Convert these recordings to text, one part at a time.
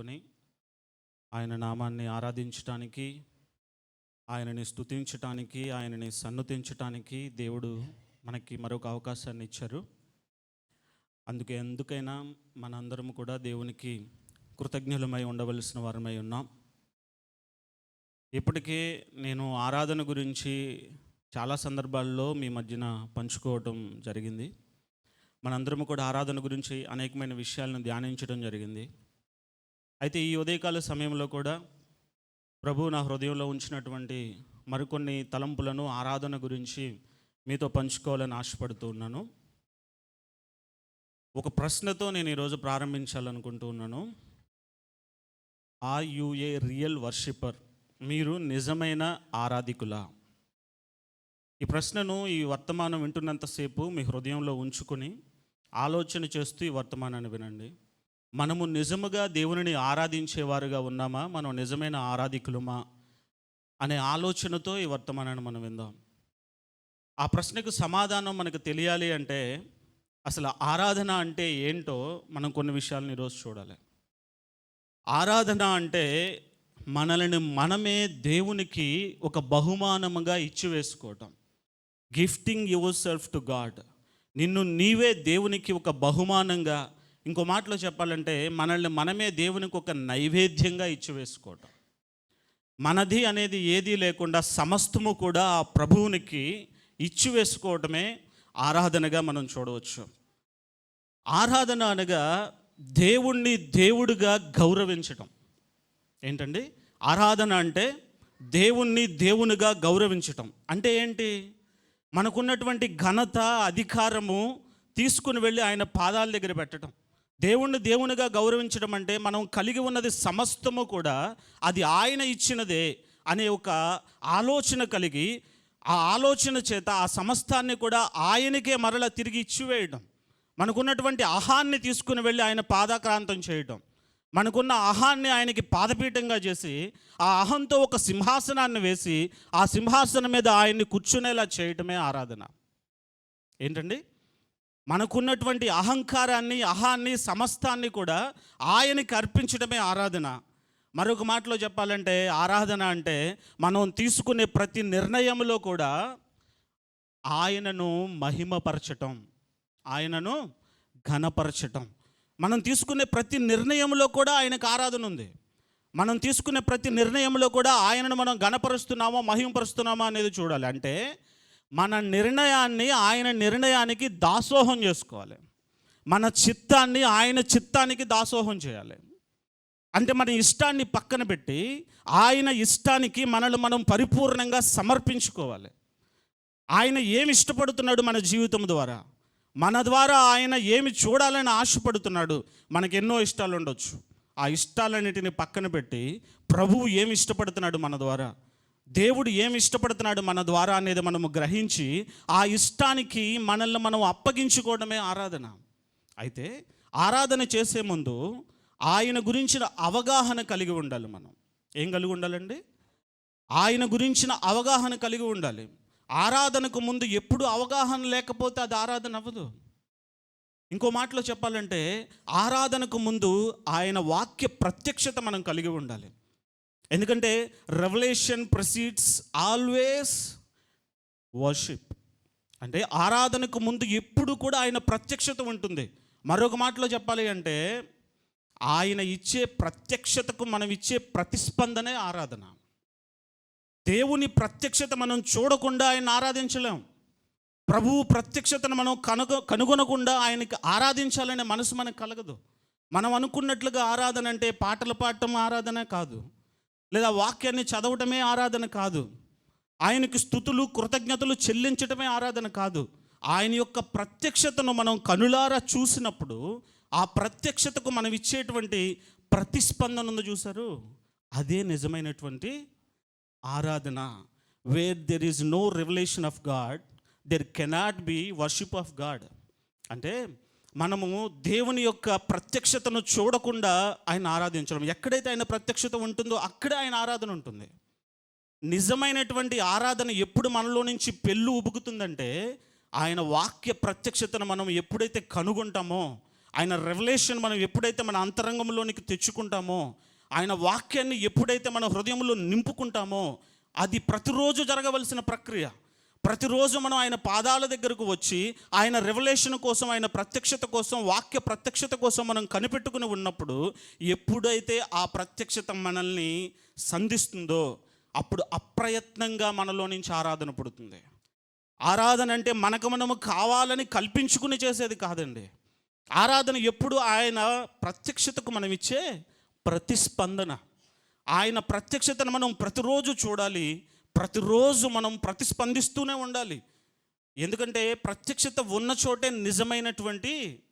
చేసుకొని ఆయన నామాన్ని ఆరాధించటానికి ఆయనని స్తుతించటానికి ఆయనని సన్నుతించటానికి దేవుడు మనకి మరొక అవకాశాన్ని ఇచ్చారు. అందుకే ఎందుకైనా మనందరం కూడా దేవునికి కృతజ్ఞులమై ఉండవలసిన వారమై ఉన్నాం. ఇప్పటికే నేను ఆరాధన గురించి చాలా సందర్భాల్లో మీ మధ్యన పంచుకోవటం జరిగింది. మనందరం కూడా ఆరాధన గురించి అనేకమైన విషయాలను ధ్యానించడం జరిగింది. అయితే ఈ ఉదయకాల సమయంలో కూడా ప్రభు నా హృదయంలో ఉంచినటువంటి మరికొన్ని తలంపులను ఆరాధన గురించి మీతో పంచుకోవాలని ఆశపడుతూ ఉన్నాను. ఒక ప్రశ్నతో నేను ఈరోజు ప్రారంభించాలనుకుంటూ ఉన్నాను. Are you a real worshipper మీరు నిజమైన ఆరాధికులా? ఈ ప్రశ్నను ఈ వర్తమానం వింటున్నంతసేపు మీ హృదయంలో ఉంచుకొని ఆలోచన చేస్తూ ఈ వర్తమానాన్ని వినండి. మనము నిజముగా దేవునిని ఆరాధించేవారుగా ఉన్నామా? మనం నిజమైన ఆరాధికులమా? అనే ఆలోచనతో ఈ వర్తమానాన్ని మనం విందాం. ఆ ప్రశ్నకు సమాధానం మనకు తెలియాలి అంటే అసలు ఆరాధన అంటే ఏంటో మనం కొన్ని విషయాలను ఈరోజు చూడాలి. ఆరాధన అంటే మనల్ని మనమే దేవునికి ఒక బహుమానముగా ఇచ్చివేసుకోవటం. Gifting yourself to God నిన్ను నీవే దేవునికి ఒక బహుమానంగా ఇంకో మాటలో చెప్పాలంటే మనల్ని మనమే దేవునికి ఒక నైవేద్యంగా ఇచ్చివేసుకోవటం మనది అనేది ఏదీ లేకుండా సమస్తము కూడా ఆ ప్రభువునికి ఇచ్చివేసుకోవటమే ఆరాధనగా మనం చూడవచ్చు. ఆరాధన అనగా దేవుణ్ణి దేవుడిగా గౌరవించటం. ఏంటండి? ఆరాధన అంటే దేవుణ్ణి దేవునిగా గౌరవించటం. అంటే ఏంటి? మనకున్నటువంటి ఘనత అధికారము తీసుకుని వెళ్ళి ఆయన పాదాల దగ్గర పెట్టడం దేవుణ్ణి దేవునిగా గౌరవించడం అంటే మనం కలిగి ఉన్నది సమస్తము కూడా అది ఆయన ఇచ్చినదే అనే ఒక ఆలోచన కలిగి ఆ ఆలోచన చేత ఆ సమస్తాన్ని కూడా ఆయనకే మరల తిరిగి ఇచ్చివేయడం. మనకున్నటువంటి ఆహాన్ని తీసుకుని వెళ్ళి ఆయన పాదాక్రాంతం చేయటం మనకున్న అహాన్ని ఆయనకి పాదపీఠంగా చేసి ఆ అహంతో ఒక సింహాసనాన్ని వేసి ఆ సింహాసనం మీద ఆయన్ని కూర్చునేలా చేయటమే ఆరాధన. ఏంటండి? మనకున్నటువంటి అహంకారాన్ని అహాన్ని సమస్తాన్ని కూడా ఆయనకి అర్పించడమే ఆరాధన. మరొక మాటలో చెప్పాలంటే ఆరాధన అంటే మనం తీసుకునే ప్రతి నిర్ణయంలో కూడా ఆయనను మహిమపరచటం ఆయనను ఘనపరచటం. మనం తీసుకునే ప్రతి నిర్ణయంలో కూడా ఆయనకు ఆరాధన ఉంది. మనం తీసుకునే ప్రతి నిర్ణయంలో కూడా ఆయనను మనం ఘనపరుస్తున్నామో మహిమపరుస్తున్నామా అనేది చూడాలి. అంటే మన నిర్ణయాన్ని ఆయన నిర్ణయానికి దాసోహం చేసుకోవాలి. మన చిత్తాన్ని ఆయన చిత్తానికి దాసోహం చేయాలి. అంటే మన ఇష్టాన్ని పక్కన పెట్టి ఆయన ఇష్టానికి మనల్ని మనం పరిపూర్ణంగా సమర్పించుకోవాలి. ఆయన ఏమి ఇష్టపడుతున్నాడు మన జీవితం ద్వారా? మన ద్వారా ఆయన ఏమి చూడాలని ఆశపడుతున్నాడు? మనకు ఎన్నో ఇష్టాలు ఉండొచ్చు. ఆ ఇష్టాలన్నిటిని పక్కన పెట్టి ప్రభువు ఏమి ఇష్టపడుతున్నాడు మన ద్వారా? దేవుడు ఏమి ఇష్టపడుతున్నాడు మన ద్వారా అనేది మనము గ్రహించి ఆ ఇష్టానికి మనల్ని మనం అప్పగించుకోవడమే ఆరాధన. అయితే ఆరాధన చేసే ముందు ఆయన గురించిన అవగాహన కలిగి ఉండాలి మనం. ఏం కలిగి ఉండాలండి? ఆయన గురించిన అవగాహన కలిగి ఉండాలి. ఆరాధనకు ముందు ఎప్పుడు అవగాహన లేకపోతే అది ఆరాధన అవ్వదు. ఇంకో మాటలో చెప్పాలంటే ఆరాధనకు ముందు ఆయన వాక్య ప్రత్యక్షత మనం కలిగి ఉండాలి. ఎందుకంటే రెవల్యూషన్ ప్రొసీడ్స్ ఆల్వేస్ వర్షిప్ అంటే ఆరాధనకు ముందు ఎప్పుడు కూడా ఆయన ప్రత్యక్షత ఉంటుంది. మరొక మాటలో చెప్పాలి అంటే ఆయన ఇచ్చే ప్రత్యక్షతకు మనం ఇచ్చే ప్రతిస్పందనే ఆరాధన. దేవుని ప్రత్యక్షత మనం చూడకుండా ఆయన ఆరాధించలేం. ప్రభువు ప్రత్యక్షతను మనం కనుగొ కనుగొనకుండా ఆయనకి ఆరాధించాలనే మనసు మనకు కలగదు. మనం అనుకున్నట్లుగా ఆరాధన అంటే పాటలు పాడటం ఆరాధన కాదు. లేదా వాక్యాన్ని చదవటమే ఆరాధన కాదు. ఆయనకి స్థుతులు కృతజ్ఞతలు చెల్లించటమే ఆరాధన కాదు. ఆయన యొక్క ప్రత్యక్షతను మనం కనులారా చూసినప్పుడు ఆ ప్రత్యక్షతకు మనం ఇచ్చేటువంటి ప్రతిస్పందన ఉందో చూశారు? అదే నిజమైనటువంటి ఆరాధన. Where there is no revolution of God there cannot be worship of God అంటే మనము దేవుని యొక్క ప్రత్యక్షతను చూడకుండా ఆయన ఆరాధించడం. ఎక్కడైతే ఆయన ప్రత్యక్షత ఉంటుందో అక్కడే ఆయన ఆరాధన ఉంటుంది. నిజమైనటువంటి ఆరాధన ఎప్పుడు మనలో నుంచి పెళ్ళు ఉబుకుతుందంటే ఆయన వాక్య ప్రత్యక్షతను మనం ఎప్పుడైతే కనుగొంటామో ఆయన రెవల్యూషన్ మనం ఎప్పుడైతే మన అంతరంగంలోనికి తెచ్చుకుంటామో ఆయన వాక్యాన్ని ఎప్పుడైతే మన హృదయంలో నింపుకుంటామో అది ప్రతిరోజు జరగవలసిన ప్రక్రియ. ప్రతిరోజు మనం ఆయన పాదాల దగ్గరకు వచ్చి ఆయన రెవల్యూషన్ కోసం ఆయన ప్రత్యక్షత కోసం వాక్య ప్రత్యక్షత కోసం మనం కనిపెట్టుకుని ఉన్నప్పుడు ఎప్పుడైతే ఆ ప్రత్యక్షత మనల్ని సంధిస్తుందో అప్పుడు అప్రయత్నంగా మనలో నుంచి ఆరాధన పుడుతుంది. ఆరాధన అంటే మనకు మనము కావాలని కల్పించుకుని చేసేది కాదండి. ఆరాధన ఎప్పుడు ఆయన ప్రత్యక్షతకు మనం ఇచ్చే ప్రతిస్పందన. ఆయన ప్రత్యక్షతను మనం ప్రతిరోజు చూడాలి. ప్రతిరోజు మనం ప్రతిస్పందిస్తూనే ఉండాలి. ఎందుకంటే ప్రత్యక్షత ఉన్న చోటే నిజమైనటువంటి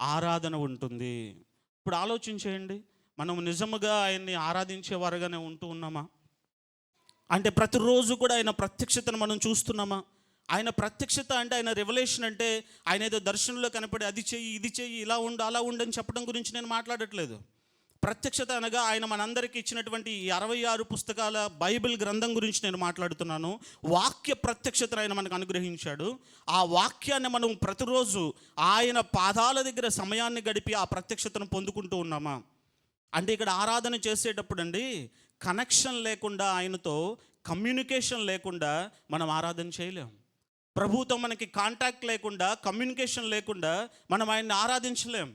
ఆరాధన ఉంటుంది. ఇప్పుడు ఆలోచించేయండి. మనం నిజముగా ఆయన్ని ఆరాధించేవారుగానే ఉంటూ ఉన్నామా? అంటే ప్రతిరోజు కూడా ఆయన ప్రత్యక్షతను మనం చూస్తున్నామా? ఆయన ప్రత్యక్షత అంటే ఆయన రెవల్యూషన్ అంటే ఆయన ఏదో దర్శనంలో కనపడి అది చెయ్యి ఇది చెయ్యి ఇలా ఉండు అలా ఉండు అని చెప్పడం గురించి నేను మాట్లాడట్లేదు. ప్రత్యక్షత అనగా ఆయన మనందరికీ ఇచ్చినటువంటి అరవై ఆరు పుస్తకాల బైబిల్ గ్రంథం గురించి నేను మాట్లాడుతున్నాను. వాక్య ప్రత్యక్షతను ఆయన మనకు అనుగ్రహించాడు. ఆ వాక్యాన్ని మనం ప్రతిరోజు ఆయన పాదాల దగ్గర సమయాన్ని గడిపి ఆ ప్రత్యక్షతను పొందుకుంటూ ఉన్నామా? అంటే ఇక్కడ ఆరాధన చేసేటప్పుడు అండి కనెక్షన్ లేకుండా ఆయనతో కమ్యూనికేషన్ లేకుండా మనం ఆరాధన చేయలేం. ప్రభుతో మనకి కాంటాక్ట్ లేకుండా కమ్యూనికేషన్ లేకుండా మనం ఆయన్ని ఆరాధించలేం.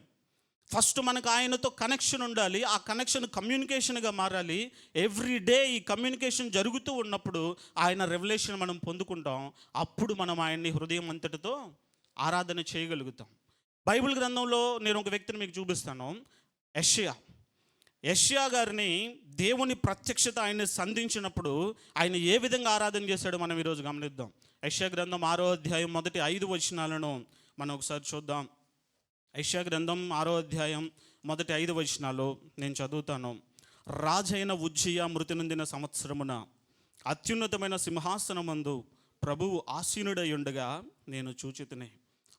ఫస్ట్ మనకు ఆయనతో కనెక్షన్ ఉండాలి. ఆ కనెక్షన్ కమ్యూనికేషన్గా మారాలి. ఎవ్రీ డే ఈ కమ్యూనికేషన్ జరుగుతూ ఉన్నప్పుడు ఆయన రెవల్యూషన్ మనం పొందుకుంటాం. అప్పుడు మనం ఆయన్ని హృదయం అంతటితో ఆరాధన చేయగలుగుతాం. బైబిల్ గ్రంథంలో నేను ఒక వ్యక్తిని మీకు చూపిస్తాను. యష్యా. యష్యా గారిని దేవుని ప్రత్యక్షత ఆయన్ని సంధించినప్పుడు ఆయన ఏ విధంగా ఆరాధన చేశాడో మనం ఈరోజు గమనిద్దాం. యష్యా గ్రంథం ఆరో అధ్యాయం మొదటి ఐదు వచనాలను మనం ఒకసారి చూద్దాం. ఐషా గ్రంథం ఆరో అధ్యాయం మొదటి ఐదు వచనాలు నేను చదువుతాను. రాజైన ఉజ్జియ మృతి నొందిన సంవత్సరమున అత్యున్నతమైన సింహాసనమందు ప్రభువు ఆసీనుడై ఉండగా నేను చూచితిని.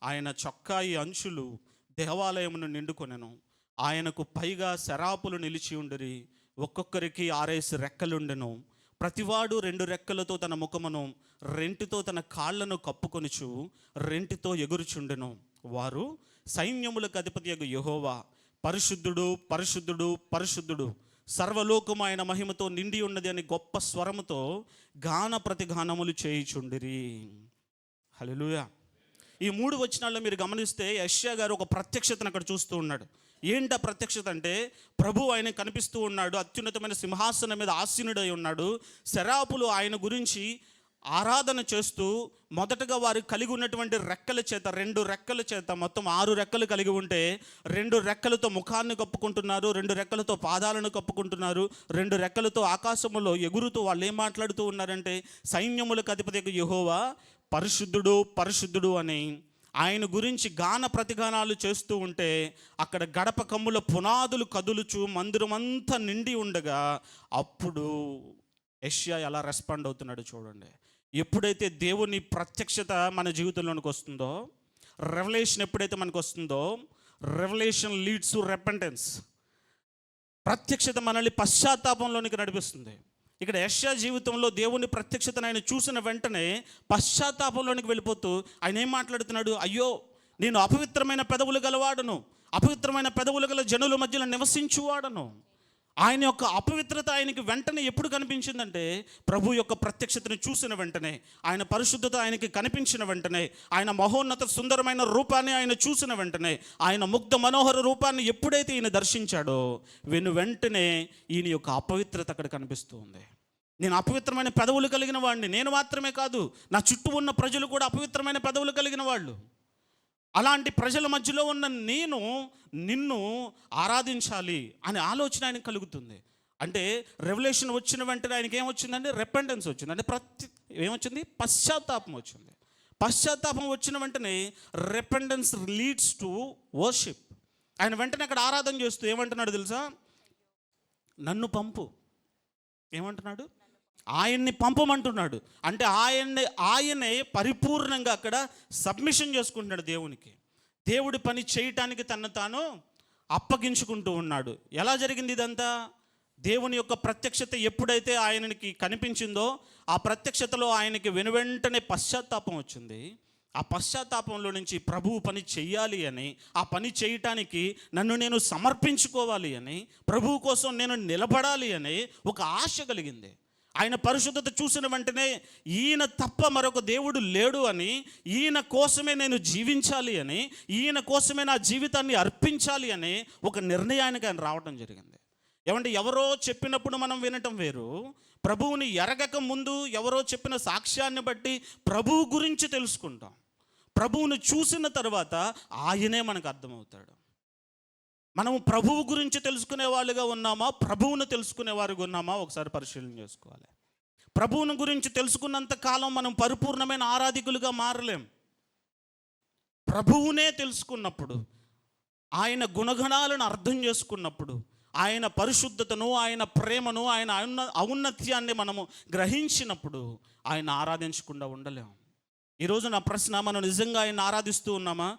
ఆయన చొక్కాయి అంచులు దేవాలయమును నిండుకొనెను. ఆయనకు పైగా శరాపులు నిలిచి ఉండిరి ఒక్కొక్కరికి ఆరేసి రెక్కలుండెను. ప్రతివాడు రెండు రెక్కలతో తన ముఖమును రెంటితో తన కాళ్ళను కప్పుకొనుచు రెంటితో ఎగురుచుండెను. వారు సైన్యములకు అధిపతి యహోవా పరిశుద్ధుడు పరిశుద్ధుడు పరిశుద్ధుడు సర్వలోకము ఆయన మహిమతో నిండి ఉన్నది అని గొప్ప స్వరముతో గాన ప్రతిగానములు చేయుచుండిరి. హల్లెలూయా. ఈ మూడు వచనాల్లో మీరు గమనిస్తే యష్యా గారు ఒక ప్రత్యక్షతను అక్కడ చూస్తూ ఉన్నాడు. ఏంట ప్రత్యక్షత అంటే ప్రభు ఆయన కనిపిస్తూ ఉన్నాడు అత్యున్నతమైన సింహాసనం మీద ఆసీనుడై ఉన్నాడు శరాపులు ఆయన గురించి ఆరాధన చేస్తూ మొదటగా వారు కలిగి ఉన్నటువంటి రెక్కల చేత రెండు రెక్కల చేత మొత్తం ఆరు రెక్కలు కలిగి ఉంటే రెండు రెక్కలతో ముఖాన్ని కప్పుకుంటున్నారు రెండు రెక్కలతో పాదాలను కప్పుకుంటున్నారు రెండు రెక్కలతో ఆకాశములో ఎగురుతూ వాళ్ళు ఏం మాట్లాడుతూ ఉన్నారంటే సైన్యములకు అధిపతి యహోవా పరిశుద్ధుడు పరిశుద్ధుడు అని. ఆయన గురించి గాన ప్రతిగానాలు చేస్తూ ఉంటే అక్కడ గడప కమ్ముల పునాదులు కదులుచు మందిరమంతా నిండి ఉండగా అప్పుడు ఎషియా ఎలా రెస్పాండ్ అవుతున్నాడు చూడండి. ఎప్పుడైతే దేవుని ప్రత్యక్షత మన జీవితంలోనికి వస్తుందో రెవల్యూషన్ ఎప్పుడైతే మనకు వస్తుందో రెవల్యూషన్ లీడ్స్ టు రెపెంటెన్స్ ప్రత్యక్షత మనల్ని పశ్చాత్తాపంలోనికి నడిపిస్తుంది. ఇక్కడ యష్యా జీవితంలో దేవుని ప్రత్యక్షతను ఆయన చూసిన వెంటనే పశ్చాత్తాపంలోనికి వెళ్ళిపోతూ ఆయన ఏం మాట్లాడుతున్నాడు? అయ్యో నేను అపవిత్రమైన పెదవులు గలవాడను. అపవిత్రమైన పెదవులు గల జనుల మధ్యలో నివసించువాడను. ఆయన యొక్క అపవిత్రత ఆయనకి వెంటనే ఎప్పుడు కనిపించిందంటే ప్రభు యొక్క ప్రత్యక్షతను చూసిన వెంటనే ఆయన పరిశుద్ధత ఆయనకి కనిపించిన వెంటనే ఆయన మహోన్నత సుందరమైన రూపాన్ని ఆయన చూసిన వెంటనే ఆయన ముగ్ధ మనోహర రూపాన్ని ఎప్పుడైతే ఈయన దర్శించాడో వెను వెంటనే ఈయన యొక్క అపవిత్రత అక్కడ కనిపిస్తూ ఉంది. నేను అపవిత్రమైన పెదవులు కలిగిన వాడిని నేను మాత్రమే కాదు నా చుట్టూ ఉన్న ప్రజలు కూడా అపవిత్రమైన పెదవులు కలిగిన వాళ్ళు. అలాంటి ప్రజల మధ్యలో ఉన్న నేను నిన్ను ఆరాధించాలి అనే ఆలోచన ఆయనకు కలుగుతుంది. అంటే రెవల్యూషన్ వచ్చిన వెంటనే ఆయనకి ఏమొచ్చిందంటే రెపెండెన్స్ వచ్చింది. అంటే ప్రతి ఏమొచ్చింది? పశ్చాత్తాపం వచ్చింది. పశ్చాత్తాపం వచ్చిన వెంటనే రెపెండెన్స్ లీడ్స్ టు వర్షిప్ ఆయన వెంటనే అక్కడ ఆరాధన చేస్తూ ఏమంటున్నాడు తెలుసా? నన్ను పంపు. ఏమంటున్నాడు? ఆయన్ని పంపమంటున్నాడు. అంటే ఆయన్ని ఆయనే పరిపూర్ణంగా అక్కడ సబ్మిషన్ చేసుకుంటున్నాడు దేవునికి. దేవుడి పని చేయటానికి తను తాను అప్పగించుకుంటూ ఉన్నాడు. ఎలా జరిగింది ఇదంతా? దేవుని యొక్క ప్రత్యక్షత ఎప్పుడైతే ఆయనకి కనిపించిందో ఆ ప్రత్యక్షతలో ఆయనకి వెనువెంటనే పశ్చాత్తాపం వచ్చింది. ఆ పశ్చాత్తాపంలో నుంచి ప్రభువు పని చెయ్యాలి అని ఆ పని చేయటానికి నన్ను నేను సమర్పించుకోవాలి అని ప్రభువు కోసం నేను నిలబడాలి అని ఒక ఆశ కలిగింది. ఆయన పరిశుద్ధత చూసిన వెంటనే ఈయన తప్ప మరొక దేవుడు లేడు అని ఈయన కోసమే నేను జీవించాలి అని ఈయన కోసమే నా జీవితాన్ని అర్పించాలి అని ఒక నిర్ణయానికి ఆయన రావడం జరిగింది. ఏమంటే ఎవరో చెప్పినప్పుడు మనం వినటం వేరు. ప్రభువుని ఎరగక ముందు ఎవరో చెప్పిన సాక్ష్యాన్ని బట్టి ప్రభువు గురించి తెలుసుకుంటాం. ప్రభువుని చూసిన తర్వాత ఆయనే మనకు అర్థమవుతాడు. మనము ప్రభువు గురించి తెలుసుకునే వాళ్ళుగా ఉన్నామా? ప్రభువును తెలుసుకునే వారుగా ఉన్నామా? ఒకసారి పరిశీలన చేసుకోవాలి. ప్రభువుని గురించి తెలుసుకున్నంత కాలం మనం పరిపూర్ణమైన ఆరాధికులుగా మారలేం. ప్రభువునే తెలుసుకున్నప్పుడు ఆయన గుణగణాలను అర్థం చేసుకున్నప్పుడు ఆయన పరిశుద్ధతను ఆయన ప్రేమను ఆయన ఔన్నత్యాన్ని మనము గ్రహించినప్పుడు ఆయన ఆరాధించకుండా ఉండలేము ఈరోజు నా ప్రశ్న మనం నిజంగా ఆయన ఆరాధిస్తూ ఉన్నామా?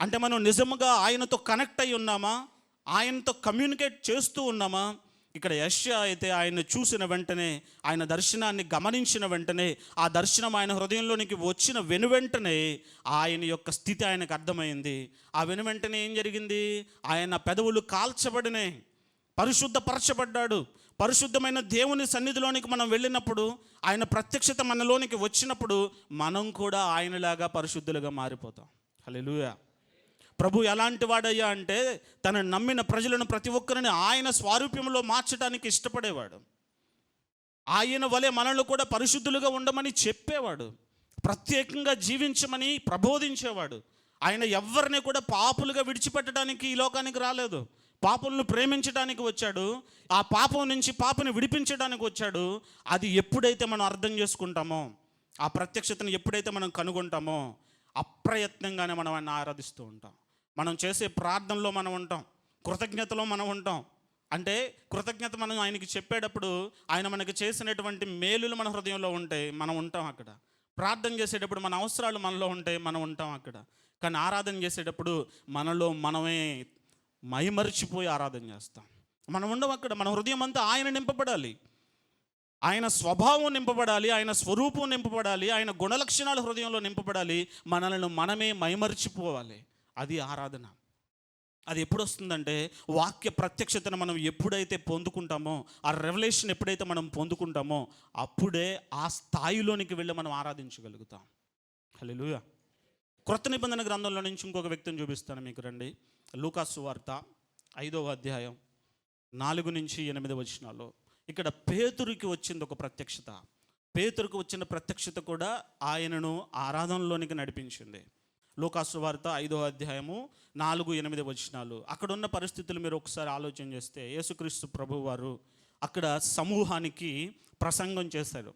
అంటే మనం నిజంగా ఆయనతో కనెక్ట్ అయి ఉన్నామా? ఆయనతో కమ్యూనికేట్ చేస్తూ ఉన్నామా? ఇక్కడ యష్యా అయితే ఆయన చూసిన వెంటనే ఆయన దర్శనాన్ని గమనించిన వెంటనే ఆ దర్శనం ఆయన హృదయంలోనికి వచ్చిన వెనువెంటనే ఆయన యొక్క స్థితి ఆయనకు అర్థమైంది. ఆ వెనువెంటనే ఏం జరిగింది? ఆయన పెదవులు కాల్చబడినాయి. పరిశుద్ధపరచబడ్డాడు. పరిశుద్ధమైన దేవుని సన్నిధిలోనికి మనం వెళ్ళినప్పుడు ఆయన ప్రత్యక్షత మనలోనికి వచ్చినప్పుడు మనం కూడా ఆయనలాగా పరిశుద్ధులుగా మారిపోతాం. హలో ప్రభు ఎలాంటి వాడయ్యా అంటే తనను నమ్మిన ప్రజలను ప్రతి ఒక్కరిని ఆయన స్వారూప్యంలో మార్చడానికి ఇష్టపడేవాడు. ఆయన వలె మనల్ని కూడా పరిశుద్ధులుగా ఉండమని చెప్పేవాడు. ప్రత్యేకంగా జీవించమని ప్రబోధించేవాడు. ఆయన ఎవరిని కూడా పాపులుగా విడిచిపెట్టడానికి ఈ లోకానికి రాలేదు. పాపులను ప్రేమించడానికి వచ్చాడు. ఆ పాపం నుంచి పాపని విడిపించడానికి వచ్చాడు. అది ఎప్పుడైతే మనం అర్థం చేసుకుంటామో ఆ ప్రత్యక్షతను ఎప్పుడైతే మనం కనుగొంటామో అప్రయత్నంగానే మనం ఆయన ఆరాధిస్తూ ఉంటాం. మనం చేసే ప్రార్థనలో మనం ఉంటాం. కృతజ్ఞతలో మనం ఉంటాం. అంటే కృతజ్ఞత మనం ఆయనకి చెప్పేటప్పుడు ఆయన మనకి చేసినటువంటి మేలులు మన హృదయంలో ఉంటాయి మనం ఉంటాం అక్కడ. ప్రార్థన చేసేటప్పుడు మన అవసరాలు మనలో ఉంటాయి మనం ఉంటాం అక్కడ. కానీ ఆరాధన చేసేటప్పుడు మనలో మనమే మైమరిచిపోయి ఆరాధన చేస్తాం. మనం ఉండం అక్కడ. మన హృదయం అంతా ఆయన నింపబడాలి. ఆయన స్వభావం నింపబడాలి ఆయన స్వరూపం నింపబడాలి ఆయన గుణలక్షణాలు హృదయంలో నింపబడాలి. మనల్ని మనమే మైమరిచిపోవాలి. అది ఆరాధన. అది ఎప్పుడు వస్తుందంటే వాక్య ప్రత్యక్షతను మనం ఎప్పుడైతే పొందుకుంటామో ఆ రెవల్యూషన్ ఎప్పుడైతే మనం పొందుకుంటామో అప్పుడే ఆ స్థాయిలోనికి వెళ్ళి మనం ఆరాధించగలుగుతాం. హల్లెలూయా. క్రొత్త నిబంధన గ్రంథంలో నుంచి ఇంకొక వ్యక్తిని చూపిస్తాను మీకు రండి. లూకాసు వార్త ఐదవ అధ్యాయం నాలుగు నుంచి ఎనిమిది వచనాలు. ఇక్కడ పేతురికి వచ్చింది ఒక ప్రత్యక్షత. పేతురికి వచ్చిన ప్రత్యక్షత కూడా ఆయనను ఆరాధనలోనికి నడిపించింది. లూకాసు వార్త ఐదో అధ్యాయము నాలుగు ఎనిమిది వచనాలు. అక్కడ ఉన్న పరిస్థితులు మీరు ఒకసారి ఆలోచన చేస్తే యేసుక్రీస్తు ప్రభు వారు అక్కడ సమూహానికి ప్రసంగం చేశారు.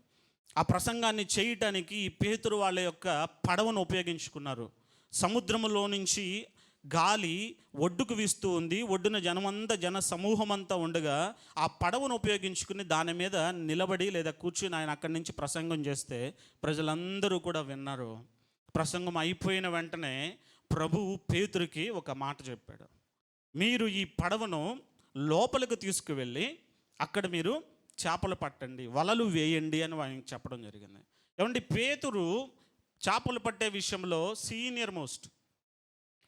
ఆ ప్రసంగాన్ని చేయటానికి ఈ పేతురు వాళ్ళ యొక్క పడవను ఉపయోగించుకున్నారు. సముద్రములో నుంచి గాలి ఒడ్డుకు వీస్తూ ఉంది. ఒడ్డున జనమంతా జన సమూహం అంతా ఉండగా ఆ పడవను ఉపయోగించుకుని దాని మీద నిలబడి లేదా కూర్చుని ఆయన అక్కడి నుంచి ప్రసంగం చేస్తే ప్రజలందరూ కూడా విన్నారు. ప్రసంగం అయిపోయిన వెంటనే ప్రభువు పేతురికి ఒక మాట చెప్పాడు. మీరు ఈ పడవను లోపలికి తీసుకువెళ్ళి అక్కడ మీరు చేపలు పట్టండి వలలు వేయండి అని ఆయనకి చెప్పడం జరిగింది. ఏమంటే పేతురు చేపలు పట్టే విషయంలో సీనియర్ మోస్ట్.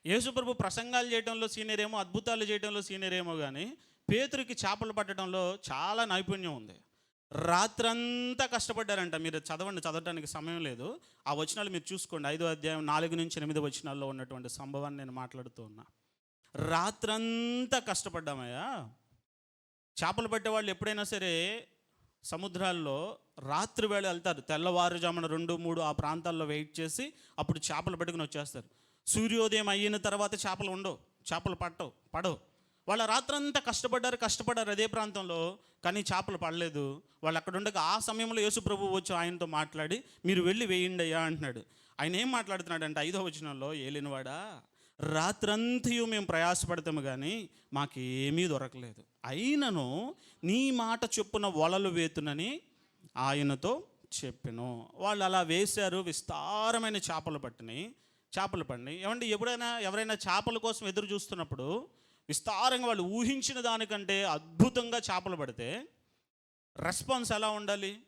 యేసుప్రభు ప్రసంగాలు చేయడంలో సీనియర్ ఏమో అద్భుతాలు చేయడంలో సీనియర్ ఏమో కానీ పేతురికి చేపలు పట్టడంలో చాలా నైపుణ్యం ఉంది. రాత్రంతా కష్టపడ్డారంట. మీరు చదవండి చదవడానికి సమయం లేదు. ఆ వచనాలు మీరు చూసుకోండి. ఐదో అధ్యాయం నాలుగు నుంచి ఎనిమిది వచనాల్లో ఉన్నటువంటి సంభవాన్ని నేను మాట్లాడుతూ ఉన్నా. రాత్రంతా కష్టపడ్డామయ్యా. చేపలు పట్టేవాళ్ళు ఎప్పుడైనా సరే సముద్రాల్లో రాత్రి వేళ వెళ్తారు. తెల్లవారుజామున రెండు మూడు ఆ ప్రాంతాల్లో వెయిట్ చేసి అప్పుడు చేపలు పట్టుకుని వచ్చేస్తారు. సూర్యోదయం అయిన తర్వాత చేపలు ఉండవు. చేపలు పట్టవు పడవు. వాళ్ళ రాత్రంతా కష్టపడ్డారు కష్టపడ్డారు. అదే ప్రాంతంలో కానీ చేపలు పడలేదు. వాళ్ళు అక్కడ ఉండగా ఆ సమయంలో యేసుప్రభు వచ్చి ఆయనతో మాట్లాడి మీరు వెళ్ళి వేయండి అయ్యా అంటున్నాడు. ఆయన ఏం మాట్లాడుతున్నాడు అంటే ఐదో వచనంలో ఏలినవాడా రాత్రంతయు మేము ప్రయాసపడతాము కానీ మాకేమీ దొరకలేదు. అయినను నీ మాట చొప్పున వలలు వేతునని ఆయనతో చెప్పాను. వాళ్ళు అలా వేశారు విస్తారమైన చేపలు పట్టినాయి. చేపలు పడినాయి. ఏమంటే ఎప్పుడైనా ఎవరైనా చేపల కోసం ఎదురు చూస్తున్నప్పుడు విస్తారంగా వాళ్ళు ఊహించిన దానికంటే అద్భుతంగా చేపలు పడితే రెస్పాన్స్ ఎలా ఉండాలి?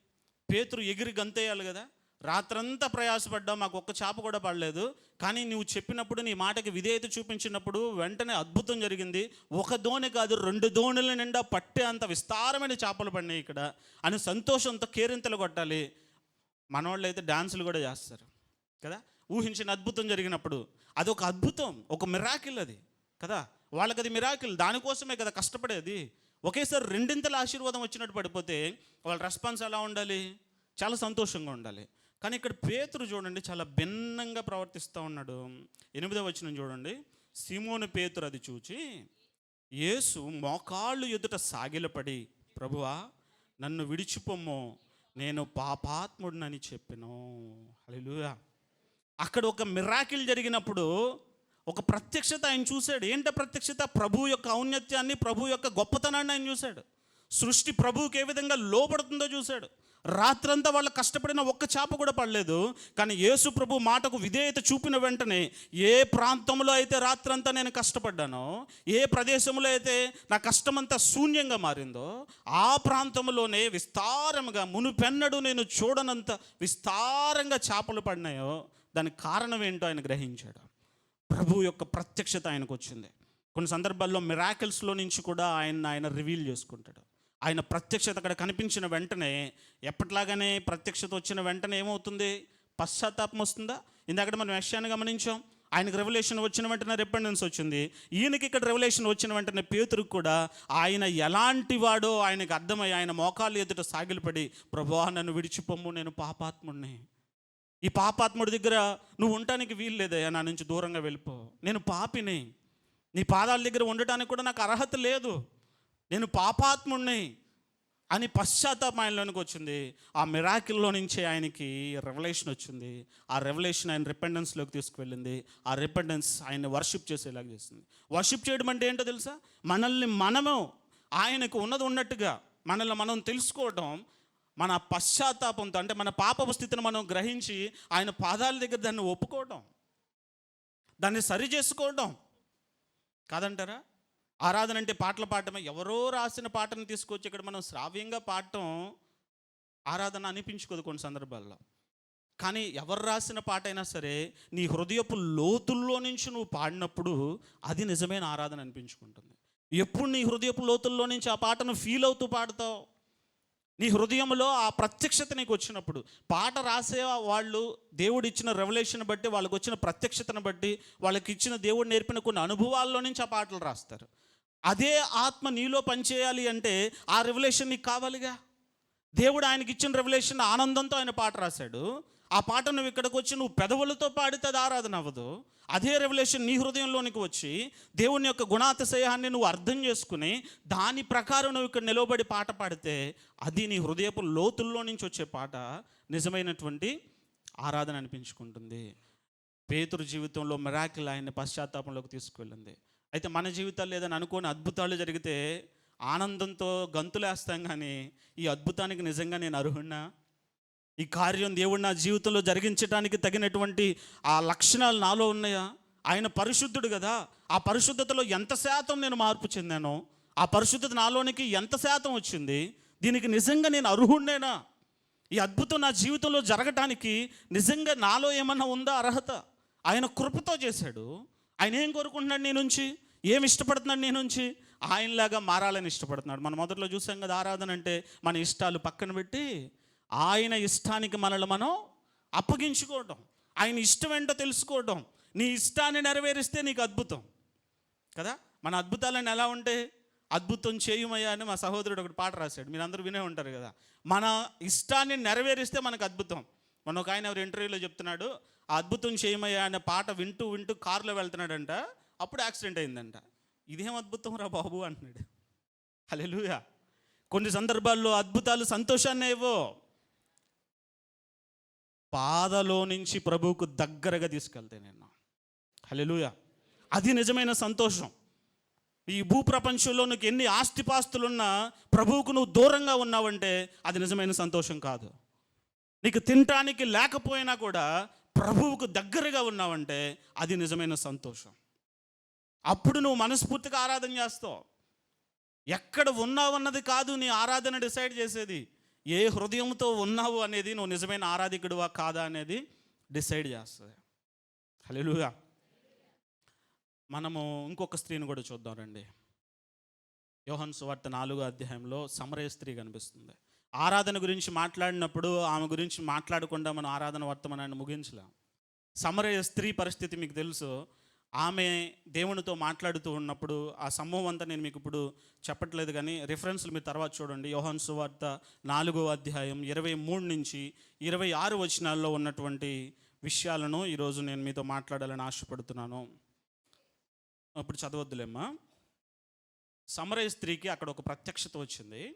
పేతురు ఎగిరి గంతేయాలి కదా. రాత్రంతా ప్రయాసపడ్డా మాకు ఒక్క చేప కూడా పడలేదు. కానీ నువ్వు చెప్పినప్పుడు నీ మాటకి విధేయత చూపించినప్పుడు వెంటనే అద్భుతం జరిగింది. ఒక దోణి కాదు రెండు దోణుల నిండా పట్టే అంత విస్తారమైన చేపలు పడినాయి ఇక్కడ. అని సంతోషంతో కేరింతలు కొట్టాలి. మనవాళ్ళు అయితే డాన్సులు కూడా చేస్తారు కదా. ఊహించిన అద్భుతం జరిగినప్పుడు. అదొక అద్భుతం ఒక మిరాకిల్ అది. కదా? వాళ్ళకి అది మిరాకిల్ దానికోసమే కదా కష్టపడేది. ఒకేసారి రెండింతల ఆశీర్వాదం వచ్చినట్టు పడిపోతే వాళ్ళ రెస్పాన్స్ ఎలా ఉండాలి? చాలా సంతోషంగా ఉండాలి. కానీ ఇక్కడ పేతురు చూడండి చాలా భిన్నంగా ప్రవర్తిస్తూ ఉన్నాడు. ఎనిమిదవ వచ్చిన చూడండి. సిమోను పేతురు అది చూచి యేసు మోకాళ్ళు ఎదుట సాగిలపడి ప్రభువా నన్ను విడిచిపోమ్మో. నేను పాపాత్ముడినని చెప్పిను. హల్లెలూయా. అక్కడ ఒక మిరాకిల్ జరిగినప్పుడు ఒక ప్రత్యక్షత ఆయన చూశాడు. ఏంట ప్రత్యక్షత? ప్రభు యొక్క ఔన్నత్యాన్ని ప్రభు యొక్క గొప్పతనాన్ని ఆయన చూశాడు. సృష్టి ప్రభువుకి ఏ విధంగా లోపడుతుందో చూశాడు. రాత్రంతా వాళ్ళు కష్టపడిన ఒక్క చేప కూడా పడలేదు. కానీ యేసు ప్రభు మాటకు విధేయత చూపిన వెంటనే ఏ ప్రాంతంలో అయితే రాత్రంతా నేను కష్టపడ్డానో ఏ ప్రదేశంలో అయితే నా కష్టమంతా శూన్యంగా మారిందో ఆ ప్రాంతంలోనే విస్తారంగా మునుపెన్నడు నేను చూడనంత విస్తారంగా చేపలు పడినాయో దానికి కారణం ఏంటో ఆయన గ్రహించాడు. ప్రభు యొక్క ప్రత్యక్షత ఆయనకు వచ్చింది కొన్ని సందర్భాల్లో మిరాకిల్స్లో నుంచి కూడా ఆయన ఆయన రివీల్ చేసుకుంటాడు. ఆయన ప్రత్యక్షత అక్కడ కనిపించిన వెంటనే ఎప్పటిలాగానే ప్రత్యక్షత వచ్చిన వెంటనే ఏమవుతుంది? పశ్చాత్తాపం వస్తుందా? ఇందాక మనం విషయాన్ని గమనించాం. ఆయనకు రెవల్యూషన్ వచ్చిన వెంటనే రిపెండెన్స్ వచ్చింది. ఈయనకి ఇక్కడ రెవల్యూషన్ వచ్చిన వెంటనే పేతురుకు కూడా ఆయన ఎలాంటి వాడో ఆయనకు అర్థమై ఆయన మోకాలు ఎదుట సాగిలపడి ప్రభా నన్ను విడిచిపోమ్ము నేను పాపాత్ముడిని ఈ పాపాత్ముడి దగ్గర నువ్వు ఉండటానికి వీలు లేదయ్యా నా నుంచి దూరంగా వెళ్ళిపో. నేను పాపిని. నీ పాదాల దగ్గర ఉండటానికి కూడా నాకు అర్హత లేదు. నేను పాపాత్ముడిని అని పశ్చాత్తాపం ఆయనలోనికి వచ్చింది. ఆ మిరాకిల్లో నుంచి ఆయనకి రెవల్యూషన్ వచ్చింది. ఆ రెవల్యూషన్ ఆయన రిపెండెన్స్లోకి తీసుకువెళ్ళింది. ఆ రిపెండెన్స్ ఆయన వర్షిప్ చేసేలాగా చేసింది. వర్షిప్ చేయడం అంటే ఏంటో తెలుసా? మనల్ని మనము ఆయనకు ఉన్నది ఉన్నట్టుగా మనల్ని మనం తెలుసుకోవడం మన పశ్చాత్తాపంతో అంటే మన పాపపు స్థితిని మనం గ్రహించి ఆయన పాదాల దగ్గర దాన్ని ఒప్పుకోవడం దాన్ని సరి చేసుకోవడం కాదంటారా? ఆరాధన అంటే పాటలు పాడటమే ఎవరో రాసిన పాటను తీసుకొచ్చి ఇక్కడ మనం శ్రావ్యంగా పాడటం ఆరాధన అనిపించుకోదు కొన్ని సందర్భాల్లో. కానీ ఎవరు రాసిన పాట అయినా సరే నీ హృదయపు లోతుల్లో నుంచి నువ్వు పాడినప్పుడు అది నిజమైన ఆరాధన అనిపించుకుంటుంది. ఎప్పుడు నీ హృదయపు లోతుల్లో నుంచి ఆ పాటను ఫీల్ అవుతూ పాడతావు? నీ హృదయంలో ఆ ప్రత్యక్షత నీకు వచ్చినప్పుడు పాట రాసే వాళ్ళు దేవుడు ఇచ్చిన రెవల్యూషన్ బట్టి వాళ్ళకి వచ్చిన ప్రత్యక్షతను బట్టి వాళ్ళకి ఇచ్చిన దేవుడు నేర్పిన కొన్ని అనుభవాల్లో నుంచి ఆ పాటలు రాస్తారు. అదే ఆత్మ నీలో పనిచేయాలి అంటే ఆ రెవల్యూషన్ నీకు కావాలిగా? దేవుడు ఆయనకి ఇచ్చిన రెవల్యూషన్ ఆనందంతో ఆయన పాట రాశాడు. ఆ పాట నువ్వు ఇక్కడికి వచ్చి నువ్వు పెదవులతో పాడితే అది ఆరాధన అవ్వదు. అదే రెవల్యూషన్ నీ హృదయంలోనికి వచ్చి దేవుని యొక్క గుణాతిశయాన్ని నువ్వు అర్థం చేసుకుని దాని ప్రకారం నువ్వు ఇక్కడ నిలవబడి పాట పాడితే అది నీ హృదయపు లోతుల్లో నుంచి వచ్చే పాట నిజమైనటువంటి ఆరాధన అనిపించుకుంటుంది. పేతురు జీవితంలో మిరాకిల్ ఆయన పశ్చాత్తాపంలోకి తీసుకువెళ్ళింది అయితే మన జీవితాలు లేదని అనుకోని అద్భుతాలు జరిగితే ఆనందంతో గంతులేస్తాం కానీ ఈ అద్భుతానికి నిజంగా నేను అర్హున్నా ఈ కార్యం దేవుడు నా జీవితంలో జరిగించడానికి తగినటువంటి ఆ లక్షణాలు నాలో ఉన్నాయా? ఆయన పరిశుద్ధుడు కదా. ఆ పరిశుద్ధతలో ఎంత శాతం నేను మార్పు చెందాను ఆ పరిశుద్ధత నాలోనికి ఎంత శాతం వచ్చింది దీనికి నిజంగా నేను అర్హుణ్ణేనా? ఈ అద్భుతం నా జీవితంలో జరగటానికి నిజంగా నాలో ఏమన్నా ఉందా అర్హత? ఆయన కృపతో చేశాడు. ఆయన ఏం కోరుకుంటున్నాడు నీ నుంచి? ఏం ఇష్టపడుతున్నాడు నీ నుంచి? ఆయనలాగా మారాలని ఇష్టపడుతున్నాడు. మనం మొదట్లో చూసాం కదా ఆరాధన అంటే మన ఇష్టాలు పక్కన పెట్టి ఆయన ఇష్టానికి మనల్ని మనం అప్పగించుకోవటం. ఆయన ఇష్టం ఏంటో తెలుసుకోవటం. నీ ఇష్టాన్ని నెరవేరిస్తే నీకు అద్భుతం. కదా? మన అద్భుతాలను ఎలా ఉంటే అద్భుతం చేయుమయ్యా అని మా సహోదరుడు ఒకటి పాట రాశాడు. మీరు అందరూ వినే ఉంటారు కదా. మన ఇష్టాన్ని నెరవేరిస్తే మనకు అద్భుతం. మన ఒక ఆయన ఎవరు ఇంటర్వ్యూలో చెప్తున్నాడు ఆ అద్భుతం చేయమయ్యా అనే పాట వింటూ వింటూ కారులో వెళ్తున్నాడంట. అప్పుడు యాక్సిడెంట్ అయిందంట. ఇదేం అద్భుతం రా బాబు అంటున్నాడు. హల్లెలూయా. కొన్ని సందర్భాల్లో అద్భుతాలు సంతోషాన్ని ఇవ్వో. పాదలో నుంచి ప్రభువుకు దగ్గరగా తీసుకెళ్తే నేను. హలెలుయ అది నిజమైన సంతోషం. ఈ భూప్రపంచంలో నీకు ఎన్ని ఆస్తిపాస్తులున్నా ప్రభువుకు నువ్వు దూరంగా ఉన్నావంటే అది నిజమైన సంతోషం కాదు. నీకు తినటానికి లేకపోయినా కూడా ప్రభువుకు దగ్గరగా ఉన్నావంటే అది నిజమైన సంతోషం. అప్పుడు నువ్వు మనస్ఫూర్తిగా ఆరాధన చేస్తావు. ఎక్కడ ఉన్నావన్నది కాదు నీ ఆరాధన డిసైడ్ చేసేది. ఏ హృదయంతో ఉన్నావు అనేది నువ్వు నిజమైన ఆరాధికుడువా కాదా అనేది డిసైడ్ చేస్తుంది. హల్లెలూయా. మనము ఇంకొక స్త్రీని కూడా చూద్దాం రండి. యోహన్ సువార్త నాలుగో అధ్యాయంలో సమరయ స్త్రీ కనిపిస్తుంది. ఆరాధన గురించి మాట్లాడినప్పుడు ఆమె గురించి మాట్లాడకుండా మనం ఆరాధన వర్తమానాన్ని ముగించలేం. సమరయ స్త్రీ పరిస్థితి మీకు తెలుసు. ఆమె దేవునితో మాట్లాడుతూ ఉన్నప్పుడు ఆ సంభవం అంతా నేను మీకు ఇప్పుడు చెప్పట్లేదు కానీ రిఫరెన్స్లు మీరు తర్వాత చూడండి. యోహన్ సువార్త నాలుగో అధ్యాయం ఇరవై మూడు నుంచి ఇరవై ఆరు వచనాల్లో ఉన్నటువంటి విషయాలను ఈరోజు నేను మీతో మాట్లాడాలని ఆశపడుతున్నాను. అప్పుడు చదవద్దులేమ్మా. సమరయ స్త్రీకి అక్కడ ఒక ప్రత్యక్షత వచ్చింది.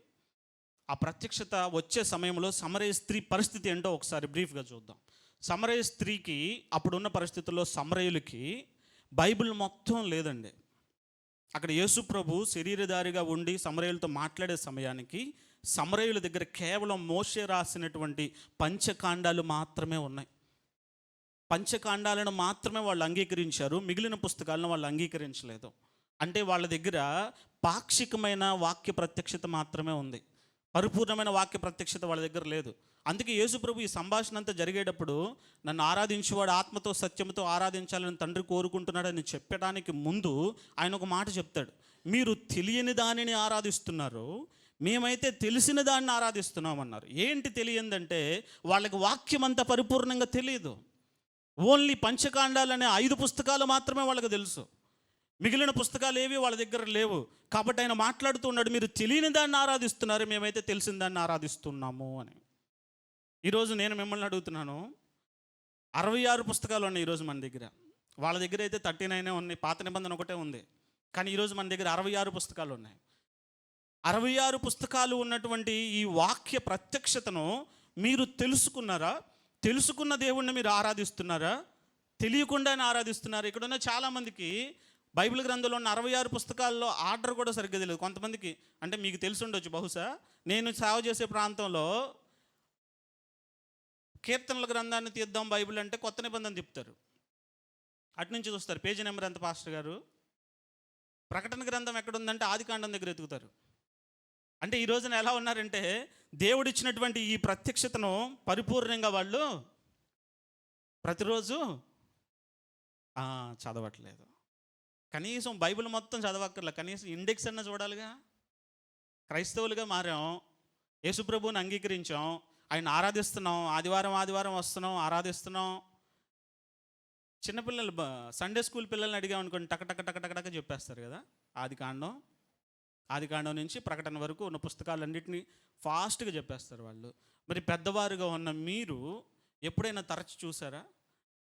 ఆ ప్రత్యక్షత వచ్చే సమయంలో సమరయ స్త్రీ పరిస్థితి ఏంటో ఒకసారి బ్రీఫ్గా చూద్దాం. సమరయ స్త్రీకి అప్పుడున్న పరిస్థితుల్లో సమరయులకి బైబిల్ మొత్తం లేదండి. అక్కడ యేసు ప్రభు శరీరధారిగా ఉండి సమరయులతో మాట్లాడే సమయానికి సమరయుల దగ్గర కేవలం మోసే రాసినటువంటి పంచకాండాలు మాత్రమే ఉన్నాయి. పంచకాండాలను మాత్రమే వాళ్ళు అంగీకరించారు. మిగిలిన పుస్తకాలను వాళ్ళు అంగీకరించలేదు. అంటే వాళ్ళ దగ్గర పాక్షికమైన వాక్య ప్రత్యక్షత మాత్రమే ఉంది. పరిపూర్ణమైన వాక్య ప్రత్యక్షత వాళ్ళ దగ్గర లేదు. అందుకే యేసుప్రభు ఈ సంభాషణ అంతా జరిగేటప్పుడు నన్ను ఆరాధించేవాడు ఆత్మతో సత్యంతో ఆరాధించాలని తండ్రి కోరుకుంటున్నాడని చెప్పడానికి ముందు ఆయన ఒక మాట చెప్తాడు. మీరు తెలియని దానిని ఆరాధిస్తున్నారు మేమైతే తెలిసిన దాన్ని ఆరాధిస్తున్నామన్నారు. ఏంటి తెలియందంటే వాళ్ళకి వాక్యం అంత పరిపూర్ణంగా తెలియదు ఓన్లీ పంచకాండాలనే ఐదు పుస్తకాలు మాత్రమే వాళ్ళకి తెలుసు. మిగిలిన పుస్తకాలు ఏవి వాళ్ళ దగ్గర లేవు. కాబట్టి ఆయన మాట్లాడుతూ ఉన్నాడు మీరు తెలియని దాన్ని ఆరాధిస్తున్నారు మేమైతే తెలిసిన దాన్ని ఆరాధిస్తున్నాము అని. ఈరోజు నేను మిమ్మల్ని అడుగుతున్నాను అరవై ఆరు పుస్తకాలు ఉన్నాయి ఈరోజు మన దగ్గర. వాళ్ళ దగ్గర అయితే థర్టీ నైనే ఉన్నాయి పాత నిబంధన ఒకటే ఉంది. కానీ ఈరోజు మన దగ్గర అరవై ఆరు పుస్తకాలు ఉన్నాయి. అరవై ఆరు పుస్తకాలు ఉన్నటువంటి ఈ వాక్య ప్రత్యక్షతను మీరు తెలుసుకున్నారా? తెలుసుకున్న దేవుణ్ణి మీరు ఆరాధిస్తున్నారా? తెలియకుండానే ఆరాధిస్తున్నారు? ఇక్కడ ఉన్న చాలామందికి బైబిల్ గ్రంథంలో ఉన్న అరవై ఆరు పుస్తకాల్లో ఆర్డర్ కూడా సరిగ్గా తెలియదు. కొంతమందికి అంటే మీకు తెలిసి ఉండొచ్చు బహుశా. నేను సేవ చేసే ప్రాంతంలో కీర్తనల గ్రంథాన్ని తీద్దాం బైబిల్ అంటే కొత్త నిబంధన తిప్పుతారు. అటు నుంచి చూస్తారు. పేజీ నెంబర్ ఎంత పాస్టర్ గారు? ప్రకటన గ్రంథం ఎక్కడుందంటే ఆది కాండం దగ్గర ఎతుకుతారు అంటే ఈ రోజున ఎలా ఉన్నారంటే దేవుడిచ్చినటువంటి ఈ ప్రత్యక్షతను పరిపూర్ణంగా వాళ్ళు ప్రతిరోజు చదవట్లేదు. కనీసం బైబిల్ మొత్తం చదవక్కర్లా. కనీసం ఇండెక్స్ అన్న చూడాలిగా. క్రైస్తవులుగా మారాం. యేసుప్రభుని అంగీకరించాం. ఆయన ఆరాధిస్తున్నాం. ఆదివారం ఆదివారం వస్తున్నాం ఆరాధిస్తున్నాం. చిన్నపిల్లలు సండే స్కూల్ పిల్లల్ని అడిగాం అనుకోండి టక టక టక టక టక చెప్పేస్తారు కదా. ఆది కాండం ఆది కాండం నుంచి ప్రకటన వరకు ఉన్న పుస్తకాలన్నింటినీ ఫాస్ట్గా చెప్పేస్తారు వాళ్ళు. మరి పెద్దవారుగా ఉన్న మీరు ఎప్పుడైనా తరచి చూసారా?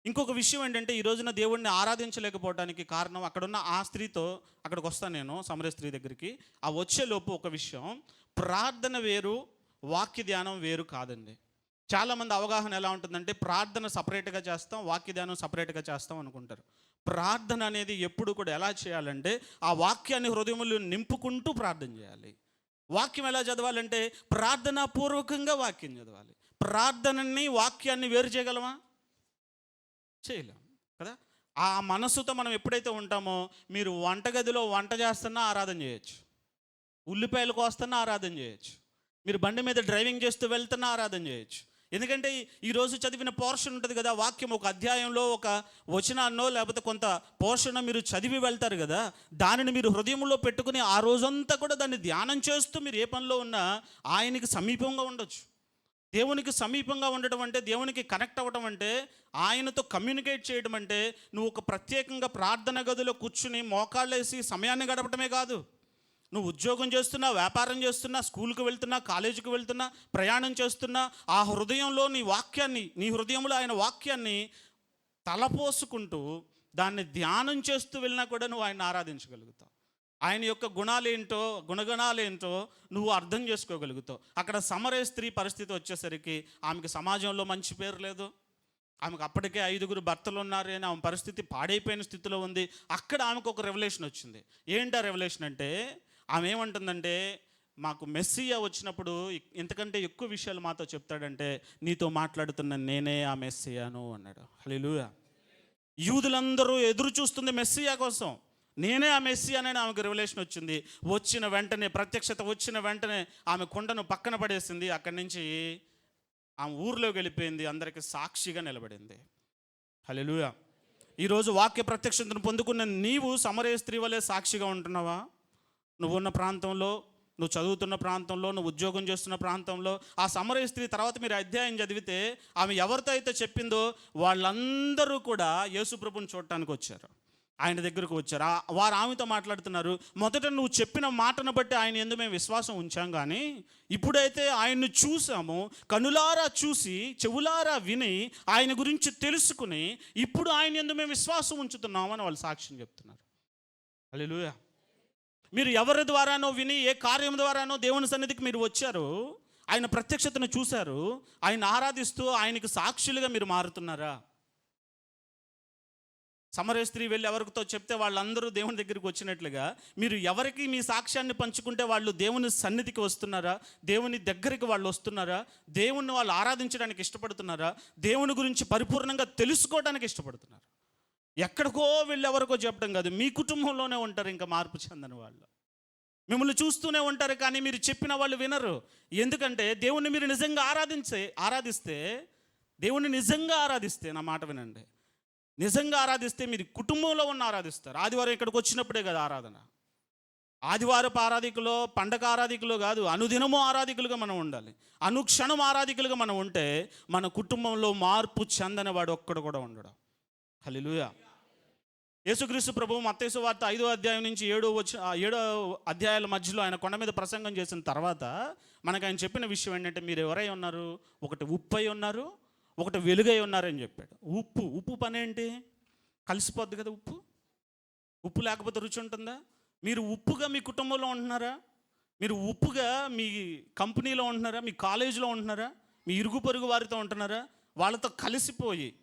ఇంకొక విషయం ఏంటంటే ఈ రోజున దేవుణ్ణి ఆరాధించలేకపోవడానికి కారణం అక్కడున్న ఆ స్త్రీతో అక్కడికి వస్తాను నేను సమర స్త్రీ దగ్గరికి. ఆ వచ్చేలోపు ఒక విషయం ప్రార్థన వేరు వాక్య ధ్యానం వేరు కాదండి. చాలామంది అవగాహన ఎలా ఉంటుందంటే ప్రార్థన సపరేట్గా చేస్తాం వాక్య ధ్యానం సపరేట్గా చేస్తాం అనుకుంటారు. ప్రార్థన అనేది ఎప్పుడు కూడా ఎలా చేయాలంటే ఆ వాక్యాన్ని హృదయములు నింపుకుంటూ ప్రార్థన చేయాలి. వాక్యం ఎలా చదవాలంటే ప్రార్థనాపూర్వకంగా వాక్యం చదవాలి. ప్రార్థనని వాక్యాన్ని వేరు చేయగలమా? చేయలేం కదా? ఆ మనసుతో మనం ఎప్పుడైతే ఉంటామో మీరు వంటగదిలో వంట చేస్తున్నా ఆరాధన చేయొచ్చు. ఉల్లిపాయలు కోస్తున్నా ఆరాధన చేయొచ్చు. మీరు బండి మీద డ్రైవింగ్ చేస్తూ వెళ్తున్నా ఆరాధన చేయొచ్చు. ఎందుకంటే ఈరోజు చదివిన పోర్షన్ ఉంటుంది కదా వాక్యం ఒక అధ్యాయంలో ఒక వచనాన్నో లేకపోతే కొంత పోర్షన్ మీరు చదివి వెళ్తారు కదా దానిని మీరు హృదయంలో పెట్టుకుని ఆ రోజంతా కూడా దాన్ని ధ్యానం చేస్తూ మీరు ఏ పనిలో ఉన్నా ఆయనకి సమీపంగా ఉండొచ్చు. దేవునికి సమీపంగా ఉండటం అంటే దేవునికి కనెక్ట్ అవ్వటం అంటే ఆయనతో కమ్యూనికేట్ చేయడం అంటే నువ్వు ఒక ప్రత్యేకంగా ప్రార్థన గదిలో కూర్చుని మోకాళ్ళేసి సమయాన్ని గడపటమే కాదు. నువ్వు ఉద్యోగం చేస్తున్నా వ్యాపారం చేస్తున్నా స్కూల్కి వెళ్తున్నా కాలేజీకి వెళ్తున్నా ప్రయాణం చేస్తున్నా ఆ హృదయంలో నీ వాక్యాన్ని నీ హృదయంలో ఆయన వాక్యాన్ని తలపోసుకుంటూ దాన్ని ధ్యానం చేస్తూ వెళ్ళినా కూడా నువ్వు ఆయన ఆరాధించగలుగుతావు. ఆయన యొక్క గుణాలేంటో గుణగణాలేంటో నువ్వు అర్థం చేసుకోగలుగుతావు. అక్కడ సమరే స్త్రీ పరిస్థితి వచ్చేసరికి ఆమెకు సమాజంలో మంచి పేరు లేదు. ఆమెకు అప్పటికే ఐదుగురు భర్తలు ఉన్నారు అని ఆమె పరిస్థితి పాడైపోయిన స్థితిలో ఉంది. అక్కడ ఆమెకు ఒక రెవల్యూషన్ వచ్చింది. ఏంటా రెవల్యూషన్ అంటే ఆమె ఏమంటుందంటే మాకు మెస్సియా వచ్చినప్పుడు ఇంతకంటే ఎక్కువ విషయాలు మాతో చెప్తాడంటే నీతో మాట్లాడుతున్న నేనే ఆ మెస్సియాను అన్నాడు. హలో యూదులందరూ ఎదురు చూస్తుంది మెస్సియా కోసం. నేనే ఆ మెస్సి అని ఆమెకు రివలేషన్ వచ్చింది. వచ్చిన వెంటనే ప్రత్యక్షత వచ్చిన వెంటనే ఆమె కొండను పక్కన పడేసింది. అక్కడి నుంచి ఆమె ఊర్లోకి వెళ్ళిపోయింది. అందరికీ సాక్షిగా నిలబడింది. హల్లెలూయా. ఈరోజు వాక్య ప్రత్యక్షతను పొందుకున్న నీవు సమరయ స్త్రీ వలె సాక్షిగా ఉంటున్నావా? నువ్వు ఉన్న ప్రాంతంలో నువ్వు చదువుతున్న ప్రాంతంలో నువ్వు ఉద్యోగం చేస్తున్న ప్రాంతంలో ఆ సమరయ స్త్రీ తర్వాత మీరు అధ్యాయం చదివితే ఆమె ఎవరితో అయితే చెప్పిందో వాళ్ళందరూ కూడా యేసుప్రభుని చూడటానికి వచ్చారు. ఆయన దగ్గరకు వచ్చారు. వారు ఆమెతో మాట్లాడుతున్నారు మొదట నువ్వు చెప్పిన మాటను బట్టి ఆయన ఎందు మేము విశ్వాసం ఉంచాం కానీ ఇప్పుడైతే ఆయన్ని చూసాము కనులారా చూసి చెవులారా విని ఆయన గురించి తెలుసుకుని ఇప్పుడు ఆయన ఎందు మేము విశ్వాసం ఉంచుతున్నామని వాళ్ళు సాక్ష్యం చెప్తున్నారు. హల్లెలూయా. మీరు ఎవరి ద్వారానో విని ఏ కార్యం ద్వారానో దేవుని సన్నిధికి మీరు వచ్చారు ఆయన ప్రత్యక్షతను చూశారు ఆయన ఆరాధిస్తూ ఆయనకి సాక్షులుగా మీరు మారుతున్నారా? సమరయ స్త్రీ వెళ్ళి ఎవరితో చెప్తే వాళ్ళందరూ దేవుని దగ్గరికి వచ్చినట్లుగా మీరు ఎవరికి మీ సాక్ష్యాన్ని పంచుకుంటే వాళ్ళు దేవుని సన్నిధికి వస్తున్నారా? దేవుని దగ్గరికి వాళ్ళు వస్తున్నారా? దేవుణ్ణి వాళ్ళు ఆరాధించడానికి ఇష్టపడుతున్నారా? దేవుని గురించి పరిపూర్ణంగా తెలుసుకోవడానికి ఇష్టపడుతున్నారు? ఎక్కడికో వెళ్ళి ఎవరికో చెప్పడం కాదు మీ కుటుంబంలోనే ఉంటారు ఇంకా మార్పు చెందని వాళ్ళు. మిమ్మల్ని చూస్తూనే ఉంటారు కానీ మీరు చెప్పిన వాళ్ళు వినరు. ఎందుకంటే దేవుణ్ణి మీరు నిజంగా ఆరాధించే ఆరాధిస్తే దేవుణ్ణి నిజంగా ఆరాధిస్తే నా మాట వినండి. నిజంగా ఆరాధిస్తే మీరు కుటుంబంలో ఉన్న ఆరాధిస్తారు. ఆదివారం ఇక్కడికి వచ్చినప్పుడే కదా ఆరాధన. ఆదివారపు ఆరాధికులో పండగ ఆరాధికులు కాదు అనుదినము ఆరాధికులుగా మనం ఉండాలి. అనుక్షణం ఆరాధికులుగా మనం ఉంటే మన కుటుంబంలో మార్పు చెందని వాడు ఒక్కడు కూడా ఉండడం. హల్లెలూయా. యేసుక్రీస్తు ప్రభువు మత్తేసు వార్త ఐదో అధ్యాయం నుంచి ఏడో వచ్చి ఏడో అధ్యాయాల మధ్యలో ఆయన కొండ మీద ప్రసంగం చేసిన తర్వాత మనకు ఆయన చెప్పిన విషయం ఏంటంటే మీరు ఎవరై ఉన్నారు? ఒకటి ఉప్పై ఉన్నారు ఒకటి వెలుగై ఉన్నారని చెప్పాడు. ఉప్పు ఉప్పు పని ఏంటి కలిసిపోద్ది కదా ఉప్పు? ఉప్పు లేకపోతే రుచి ఉంటుందా? మీరు ఉప్పుగా మీ కుటుంబంలో ఉంటున్నారా? మీరు ఉప్పుగా మీ కంపెనీలో ఉంటున్నారా? మీ కాలేజీలో ఉంటున్నారా? మీ ఇరుగు పొరుగు వారితో ఉంటున్నారా? వాళ్ళతో కలిసిపోయి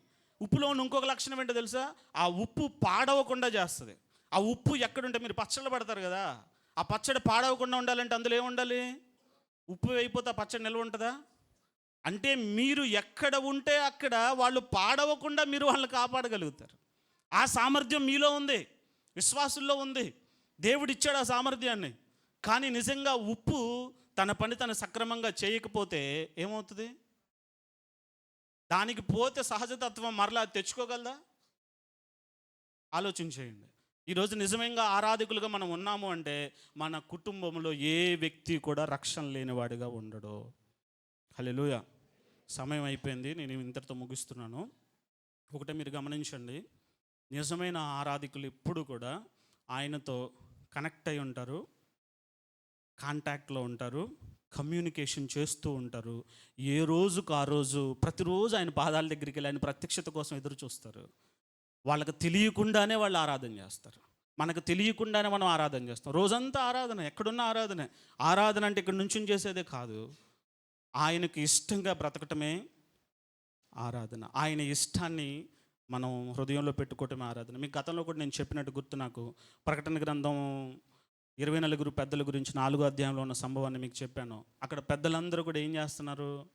ఉప్పులో ఉన్న ఇంకొక లక్షణం ఏంటో తెలుసా? ఆ ఉప్పు పాడవకుండా చేస్తుంది. ఆ ఉప్పు ఎక్కడుంటే మీరు పచ్చళ్ళు పడతారు కదా? ఆ పచ్చడి పాడవకుండా ఉండాలంటే అందులో ఏముండాలి? ఉప్పు అయిపోతే ఆ పచ్చడి నిల్వ ఉంటుందా? అంటే మీరు ఎక్కడ ఉంటే అక్కడ వాళ్ళు పాడవకుండా మీరు వాళ్ళని కాపాడగలుగుతారు. ఆ సామర్థ్యం మీలో ఉంది విశ్వాసుల్లో ఉంది. దేవుడు ఇచ్చాడు ఆ సామర్థ్యాన్ని. కానీ నిజంగా ఉప్పు తన పని తను సక్రమంగా చేయకపోతే ఏమవుతుంది? దానికి పోతే సహజతత్వం మరలా తెచ్చుకోగలదా? ఆలోచించేయండి. ఈరోజు నిజంగా ఆరాధకులుగా మనం ఉన్నాము అంటే మన కుటుంబంలో ఏ వ్యక్తి కూడా రక్షణ లేనివాడిగా ఉండడు. హలో సమయం అయిపోయింది నేను ఇంతటితో ముగిస్తున్నాను. ఒకటే మీరు గమనించండి నిజమైన ఆరాధికులు ఎప్పుడు కూడా ఆయనతో కనెక్ట్ అయి ఉంటారు కాంటాక్ట్లో ఉంటారు కమ్యూనికేషన్ చేస్తూ ఉంటారు. ఏ రోజుకు ఆ రోజు ప్రతిరోజు ఆయన పాదాల దగ్గరికి వెళ్ళి ఆయన ప్రత్యక్షత కోసం ఎదురు చూస్తారు. వాళ్ళకి తెలియకుండానే వాళ్ళు ఆరాధన చేస్తారు. మనకు తెలియకుండానే మనం ఆరాధన చేస్తాం. రోజంతా ఆరాధన ఎక్కడున్న ఆరాధన. ఆరాధన అంటే ఇక్కడ నుంచి చేసేదే కాదు. ఆయనకు ఇష్టంగా బ్రతకటమే ఆరాధన. ఆయన ఇష్టాన్ని మనం హృదయంలో పెట్టుకోవటమే ఆరాధన. మీకు గతంలో కూడా నేను చెప్పినట్టు గుర్తు నాకు. ప్రకటన గ్రంథం ఇరవై నలుగురు పెద్దల గురించి నాలుగో అధ్యాయంలో ఉన్న సంభవాన్ని మీకు చెప్పాను. అక్కడ పెద్దలందరూ కూడా ఏం చేస్తున్నారు?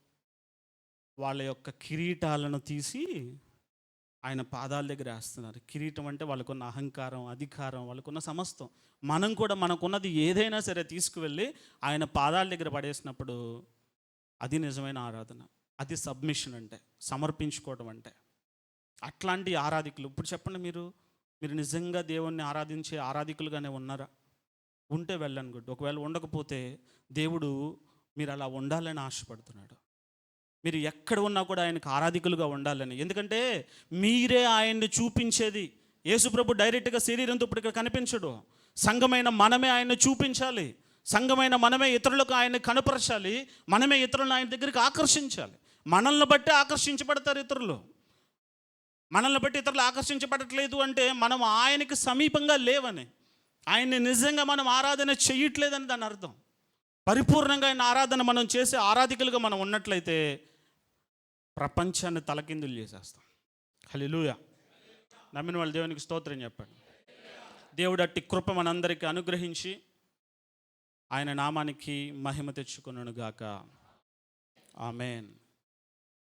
వాళ్ళ యొక్క కిరీటాలను తీసి ఆయన పాదాల దగ్గర వేస్తున్నారు. కిరీటం అంటే వాళ్ళకున్న అహంకారం అధికారం వాళ్ళకున్న సమస్తం. మనం కూడా మనకున్నది ఏదైనా సరే తీసుకువెళ్ళి ఆయన పాదాల దగ్గర పడేసినప్పుడు అది నిజమైన ఆరాధన అది సబ్మిషన్ అంటే సమర్పించుకోవడం అంటే. అట్లాంటి ఆరాధికులు ఇప్పుడు చెప్పండి మీరు మీరు నిజంగా దేవుణ్ణి ఆరాధించే ఆరాధికులుగానే ఉన్నారా? ఉంటే వెళ్ళను గుడ్. ఒకవేళ ఉండకపోతే దేవుడు మీరు అలా ఉండాలని ఆశపడుతున్నాడు. మీరు ఎక్కడ ఉన్నా కూడా ఆయనకు ఆరాధికులుగా ఉండాలని. ఎందుకంటే మీరే ఆయన్ని చూపించేది. యేసుప్రభు డైరెక్ట్గా శరీరంతో ఇప్పుడు ఇక్కడ కనిపించడు. సంఘమైన మనమే ఆయన్ని చూపించాలి. సంఘమైన మనమే ఇతరులకు ఆయన్ని కనపరచాలి. మనమే ఇతరులను ఆయన దగ్గరికి ఆకర్షించాలి. మనల్ని బట్టి ఆకర్షించబడతారు ఇతరులు. మనల్ని బట్టి ఇతరులు ఆకర్షించబడట్లేదు అంటే మనం ఆయనకి సమీపంగా లేవని ఆయన్ని నిజంగా మనం ఆరాధన చేయట్లేదని దాని అర్థం. పరిపూర్ణంగా ఆయన ఆరాధన మనం చేసే ఆరాధికులుగా మనం ఉన్నట్లయితే ప్రపంచాన్ని తలకిందులు చేసేస్తాం. హల్లెలూయా. నమ్మిన వాళ్ళు దేవునికి స్తోత్రం చెప్పండి. దేవుడు అట్టి కృప మనందరికీ అనుగ్రహించి ఆయన నామానికి మహిమ తెచ్చుకున్నాను గాక ఆమెన్.